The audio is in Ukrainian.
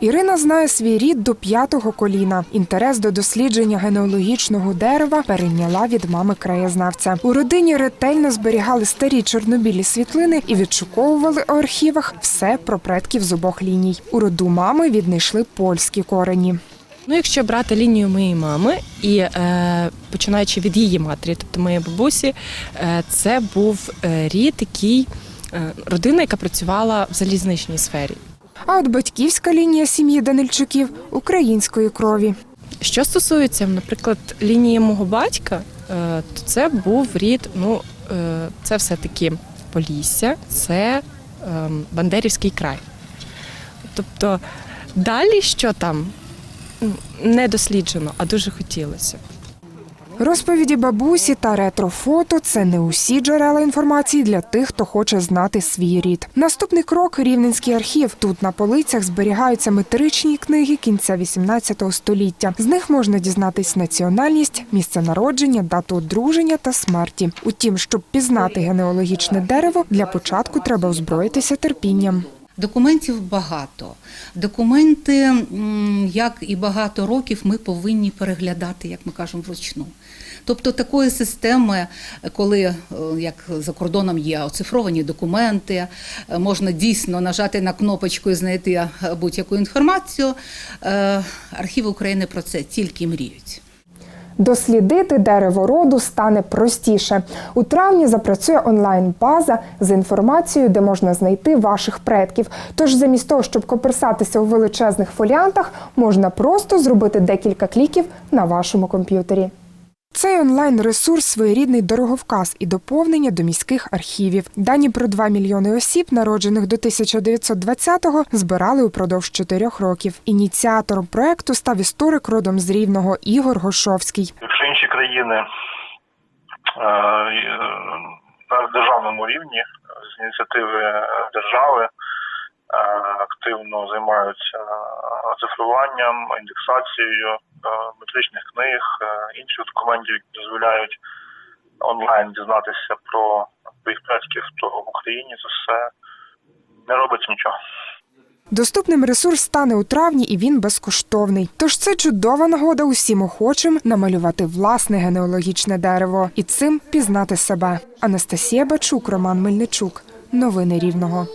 Ірина знає свій рід до п'ятого коліна. Інтерес до дослідження генеалогічного дерева перейняла від мами краєзнавця. У родині ретельно зберігали старі чорнобілі світлини і відшуковували у архівах все про предків з обох ліній. У роду мами віднайшли польські корені. Ну, якщо брати лінію моєї мами і е, починаючи від її матері, тобто моєї бабусі, е, це був е, рід, який е, родина, яка працювала в залізничній сфері. А от батьківська лінія сім'ї Данильчуків української крові. Що стосується, наприклад, лінії мого батька, е, то це був рід, ну е, це все-таки Полісся, це е, Бандерівський край. Тобто далі що там не досліджено, а дуже хотілося. Розповіді бабусі та ретрофото це не усі джерела інформації для тих, хто хоче знати свій рід. Наступний крок Рівненський архів. Тут на полицях зберігаються метричні книги кінця 18 століття. З них можна дізнатись національність, місце народження, дату одруження та смерті. Утім, щоб пізнати генеалогічне дерево, для початку треба озброїтися терпінням. Документів багато. Документи, як і багато років, ми повинні переглядати, як ми кажемо, вручну. Тобто такої системи, коли е, як за кордоном є оцифровані документи, е, можна дійсно нажати на кнопочку і знайти е, будь-яку інформацію. Архіви України про це тільки мріють. Дослідити дерево роду стане простіше. У травні запрацює онлайн-база з інформацією, де можна знайти ваших предків. Тож, замість того, щоб коперсатися у величезних фоліантах, можна просто зробити декілька кліків на вашому комп'ютері. Цей онлайн-ресурс своєрідний дороговказ і доповнення до міських архівів. Дані про 2 мільйони осіб, народжених до 1920-го, збирали упродовж чотирьох років. Ініціатором проекту став історик родом з Рівного Ігор Гошовський. Якщо інші країни е, е, на державному рівні з ініціативи держави е, активно займаються оцифруванням, індексацією метричних книг, е, інших документів, які дозволяють онлайн дізнатися про своїх предків, то в Україні це все не робиться нічого. Доступним ресурс стане у травні, і він безкоштовний. Тож це чудова нагода усім охочим намалювати власне генеалогічне дерево і цим пізнати себе. Анастасія Бачук, Роман Мельничук. Новини Рівного.